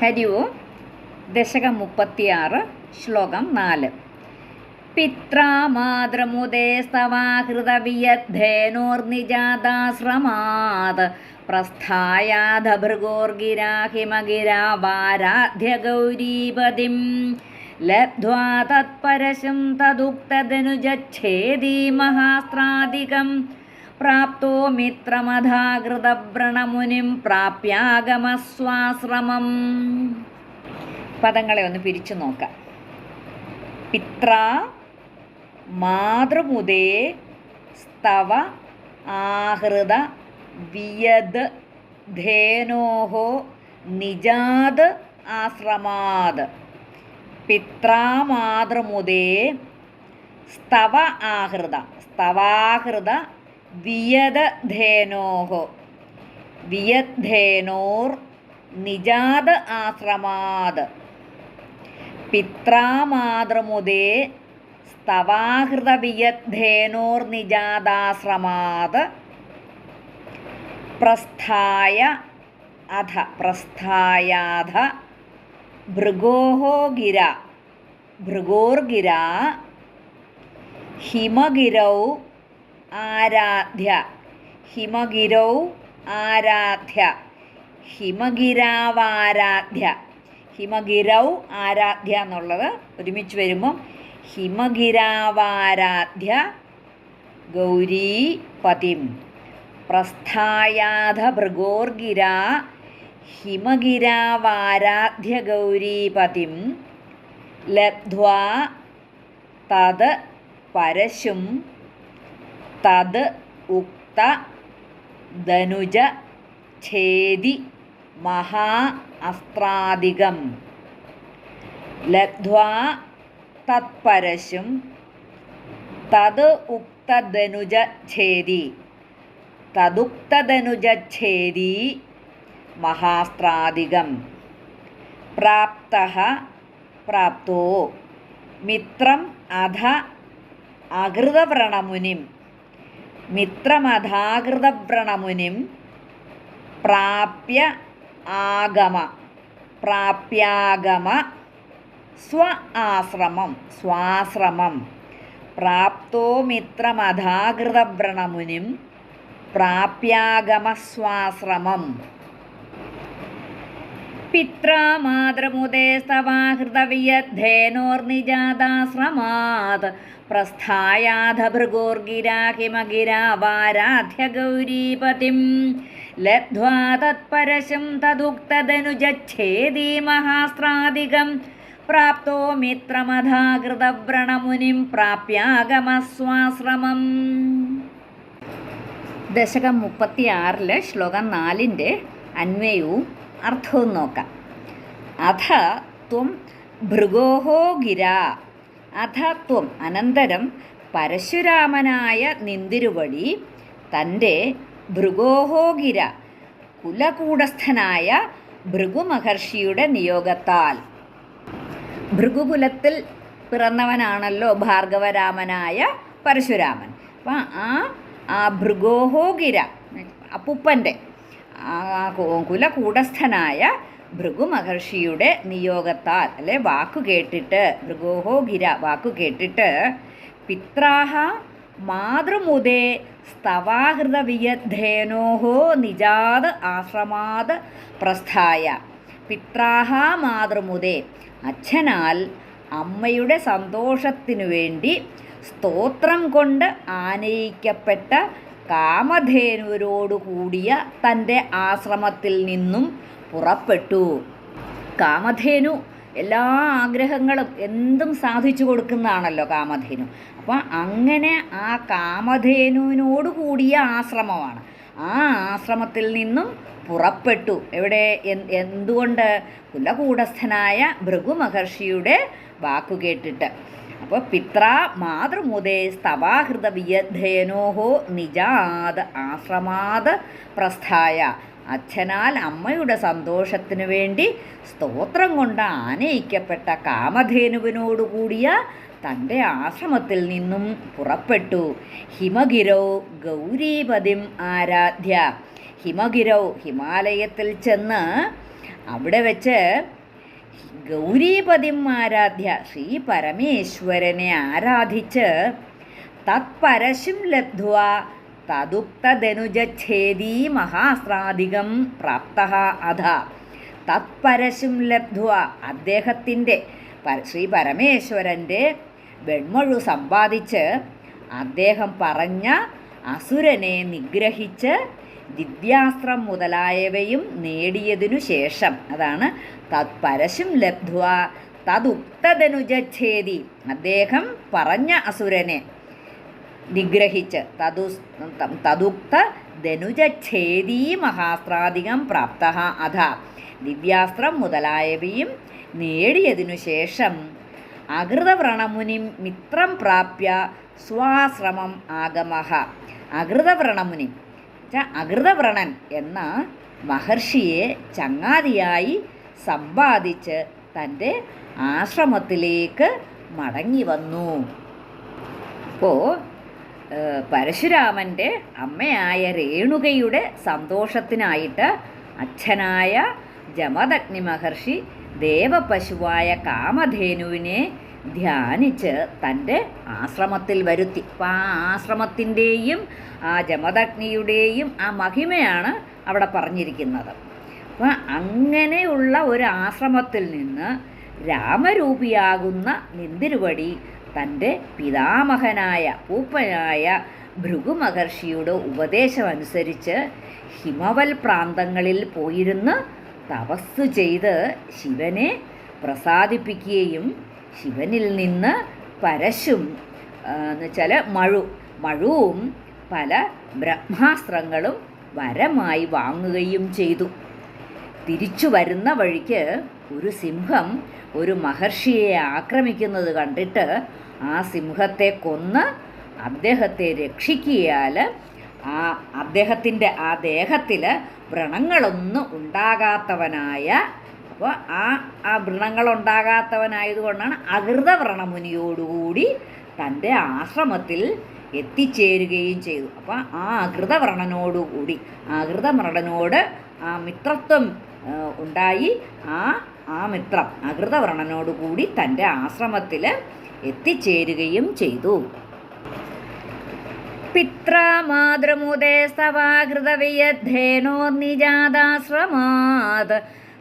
ഹരി ഓം ദശകം മുപ്പത്തിയാറ് ശ്ലോകം നാല്. പിത്രാമാതൃമുദേ പ്രസ്ഥായാധഭൃഗോർഗിരാഹിമഗിരാവാരാധ്യഗൗരീപതിം പ്രസ്ഥായാധഭൃഗോർഗിരാഹിമഗിരാവാരാധ്യ ഗൗരീപതിം ലബ്ധ്വാ തത്പരശം തദുക്തദനുജച്ഛേദീ മഹാസ്ത്രാദികം പ്രാപ്തോ മിത്രമധാകൃതവ്രണമുനിം പ്രാപ്യാഗമസ്വാശ്രമം. പദങ്ങളെ ഒന്ന് പിരിച്ചു നോക്കാം. പിത്ര മാതൃമുദേ സ്തവ ആഹൃത വിയദ് ധേനോഹോ നിജാത് ആശ്രമാത് പിത്രാമാതൃമുദേ സ്തവ ആഹൃത. സ്തവാഹൃത വിയദധേനോഹോ വിയദ്ധേനോർ നിജാത് ആശ്രമാത് പിത്രാമാതൃമുദേ സ്തവാഹൃതവിയദ്ധേനോർ നിജാതാശ്രമാത് പ്രസ്ഥായ അധ പ്രസ്ഥായാധ ഭൃഗോഹോ ഗിര ഭൃഗോർഗിര ഹിമഗിരൗ ആരാധ്യ. ഹിമഗിരൗ ആരാധ്യ. ഹിമഗിരാവാരാധ്യ. ഹിമഗിരൗ ആരാധ്യ എന്നുള്ളത് ഒരുമിച്ച് വരുമ്പം ഹിമഗിരാവാരാധ്യ ഗൗരീപതിം. പ്രസ്ഥായാധ ഭൃഗോർഗിര ഹിമഗിരാവാരാധ്യ ഗൗരീപതിം. ലബ്ധ്വാ തത് പരശും തത് ഉക്ത ധനുജ ഛേദി മഹാ അസ്ത്രാദികം ലബ്ധ്വാ തത്പരശും തത് ഉക്തധനുജ ഛേദി. തതുക്തധനുജ ഛേദി മഹാസ്ത്രാദികം പ്രാപ്ത പ്രാപ്തോ. മിത്രം അധ അകൃതവ്രണമുനിം. മിത്രമധാകൃതവ്രണമുനിം പ്രാപ്യ ആഗമ പ്രാപ്യാഗമ സ്വ ആശ്രമം സ്വാശ്രമം. പ്രാപ്തോ മിത്രമധാകൃതവ്രണമുനിം പ്രാപ്യാഗമ സ്വാശ്രമം പിത്രാമാതൃമുദേ സ്തവാഹൃതവിയദ്ധേനോർനിജാതാശ്രമാത് പ്രസ്ഥായാധ ഭൃഗോർഗിരാഹിമഗിരാവാരാധ്യ ഗൗരീപതിം ലബ്ധ്വാ തത്പരശം തദുക്തനുജേദീ മഹാസ്ത്രാദികം പ്രാപ്തോ മിത്രമധാകൃതവ്രണമുനിം പ്രാപ്യാഗമസ്വാശ്രമം. ദശകം മുപ്പത്തിയാറിൽ ശ്ലോകം നാലിന്റെ അന്വയവും അർത്ഥവും നോക്കാം. അഥ ത്വം ഭൃഗോഹോ ഗിര. അഥ ത്വം അനന്തരം പരശുരാമനായ നിന്തിരുവടി തന്റെ ഭൃഗോഹോ ഗിര കുലകൂടസ്ഥനായ ഭൃഗുമഹർഷിയുടെ നിയോഗത്താൽ. ഭൃഗുകുലത്തിൽ പിറന്നവനാണല്ലോ ഭാർഗവരാമനായ പരശുരാമൻ. അപ്പം ആ ആ ഭൃഗോഹോ ഗിര അപ്പുപ്പന്റെ ആ ഭൃഗു മഹർഷിയുടെ നിയോഗത്താൽ അല്ലെ വാക്കു കേട്ടിട്ട് ഭൃഗോഹോ ഗിര വാക്കു കേട്ടിട്ട് പിത്രാഹ മാതൃമുദേ സ്തവാഹൃത വിയധേനോഹോ നിജാത് ആശ്രമാത് പ്രസ്ഥായ. പിത്രാഹ മാതൃമുദേ അച്ഛനാൽ അമ്മയുടെ സന്തോഷത്തിനു വേണ്ടി സ്തോത്രം കൊണ്ട് ആനയിക്കപ്പെട്ട കാമധേനുവിനോടുകൂടിയ തന്റെ ആശ്രമത്തിൽ നിന്നും പുറപ്പെട്ടു. കാമധേനു എല്ലാ ആഗ്രഹങ്ങളും എന്തും സാധിച്ചു കൊടുക്കുന്നതാണല്ലോ കാമധേനു. അപ്പോൾ അങ്ങനെ ആ കാമധേനുവിനോട് കൂടിയ ആശ്രമമാണ്. ആ ആശ്രമത്തിൽ നിന്നും പുറപ്പെട്ടു. എവിടെ? എന്തുകൊണ്ട്? കുലകൂടസ്ഥനായ ഭൃഗുമഹർഷിയുടെ വാക്കു കേട്ടിട്ട്. അപ്പോൾ പിത്ര മാതൃമുദേ സ്തവാഹൃത വിയധേനോഹോ നിജാത് ആശ്രമാത് പ്രസ്ഥായ. അച്ഛനാൽ അമ്മയുടെ സന്തോഷത്തിനു വേണ്ടി സ്തോത്രം കൊണ്ട് ആനയിക്കപ്പെട്ട കാമധേനുവിനോടുകൂടിയ തന്റെ ആശ്രമത്തിൽ നിന്നും പുറപ്പെട്ടു. ഹിമഗിരൗ ഗൗരീപതിം ആരാധ്യ. ഹിമഗിരൗ ഹിമാലയത്തിൽ ചെന്ന് അവിടെ വെച്ച് ഗൗരീപതിം ആരാധ്യ ശ്രീ പരമേശ്വരനെ ആരാധിച്ച് തത്പരശും ലബ്ധ്വ തതുക്തധനുജേദീ മഹാസ്രാധികം പ്രാപ്ത അധ. തത്പരശും ലബ്ധ്വ അദ്ദേഹത്തിന്റെ ശ്രീ പരമേശ്വരന്റെ വെൺമൊഴു സമ്പാദിച്ച് അദ്ദേഹം പറഞ്ഞ അസുരനെ നിഗ്രഹിച്ച് ദിവ്യാസ്ത്രം മുതലായവയും നേടിയതിനു ശേഷം. അതാണ് തത്പരശും ലബ്ധ്വ. തതുക്തനുജേദി അദ്ദേഹം പറഞ്ഞ അസുരനെ നിഗ്രഹിച്ച് തതു തതുക്ത ധനുജേദീ മഹാസ്ത്രാധികം പ്രാപ്ത. അധ ദിവ്യാസ്ത്രം മുതലായവയും നേടിയതിനു ശേഷം അകൃതവ്രണമുനിം മിത്രം പ്രാപ്യ സ്വാശ്രമം ആഗമഹ അകൃതവ്രണമുനി അകൃതവ്രണൻ എന്ന മഹർഷിയെ ചങ്ങാതിയായി സമ്പാദിച്ച് തന്റെ ആശ്രമത്തിലേക്ക് മടങ്ങി വന്നു. അപ്പോൾ പരശുരാമന്റെ അമ്മയായ രേണുകയുടെ സന്തോഷത്തിനായിട്ട് അച്ഛനായ ജമദഗ്നി മഹർഷി ദേവപശുവായ കാമധേനുവിനെ ധ്യാനിച്ച് തന്റെ ആശ്രമത്തിൽ വരുത്തി. അപ്പം ആ ആശ്രമത്തിന്റെയും ആ ജമദഗ്നിയുടെയും ആ മഹിമയാണ് അവിടെ പറഞ്ഞിരിക്കുന്നത്. അപ്പം അങ്ങനെയുള്ള ഒരു ആശ്രമത്തിൽ നിന്ന് രാമരൂപിയാകുന്ന നിന്തിരുവടി തന്റെ പിതാമഹനായ പൂപ്പനായ ഭൃഗു മഹർഷിയുടെ ഉപദേശമനുസരിച്ച് ഹിമവൽ പ്രാന്തങ്ങളിൽ പോയിരുന്ന് തപസ് ചെയ്ത് ശിവനെ പ്രസാദിപ്പിക്കുകയും ശിവനിൽ നിന്ന് പരശും എന്ന് വെച്ചാൽ മഴു മഴുവും പല ബ്രഹ്മാസ്ത്രങ്ങളും വരമായി വാങ്ങുകയും ചെയ്തു. തിരിച്ചു വരുന്ന വഴിക്ക് ഒരു സിംഹം ഒരു മഹർഷിയെ ആക്രമിക്കുന്നത് കണ്ടിട്ട് ആ സിംഹത്തെ കൊന്ന് അദ്ദേഹത്തെ രക്ഷിക്കിയാൽ ആ അദ്ദേഹത്തിന്റെ ആ ദേഹത്തിൽ വ്രണങ്ങളൊന്നും ഉണ്ടാകാത്തവനായ അപ്പോൾ ആ ആ വ്രണങ്ങളുണ്ടാകാത്തവനായതുകൊണ്ടാണ് അകൃത വ്രണമുനിയോടുകൂടി തന്റെ ആശ്രമത്തിൽ എത്തിച്ചേരുകയും ചെയ്തു. അപ്പോൾ ആ അകൃതവ്രണനോടുകൂടി ആ അകൃതവ്രണനോട് ആ മിത്രത്വം ഉണ്ടായി. ആ ആ മിത്രം അകൃതവ്രണനോടുകൂടി തന്റെ ആശ്രമത്തിൽ എത്തിച്ചേരുകയും ചെയ്തു. പിത്രാമാതൃമുദേ സവാഹൃതവിയദ്ധേനോർനിജാതാശ്രമാത്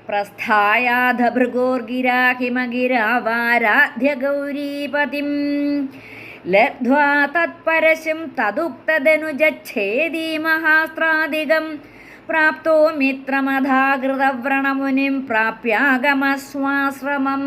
പ്രസ്ഥായാധ ഭൃഗോർഗിരാഹിമഗിരാവാരാധ്യ ഗൗരീപതിം ലബ്ധ്വാ തത്പരശും തദുക്തധനുജച്ഛേദീ മഹാസ്ത്രാദികം പ്രാപ്തോ മിത്രമധാകൃതവ്രണമുനിം പ്രാപ്യാഗമസ്വാശ്രമം.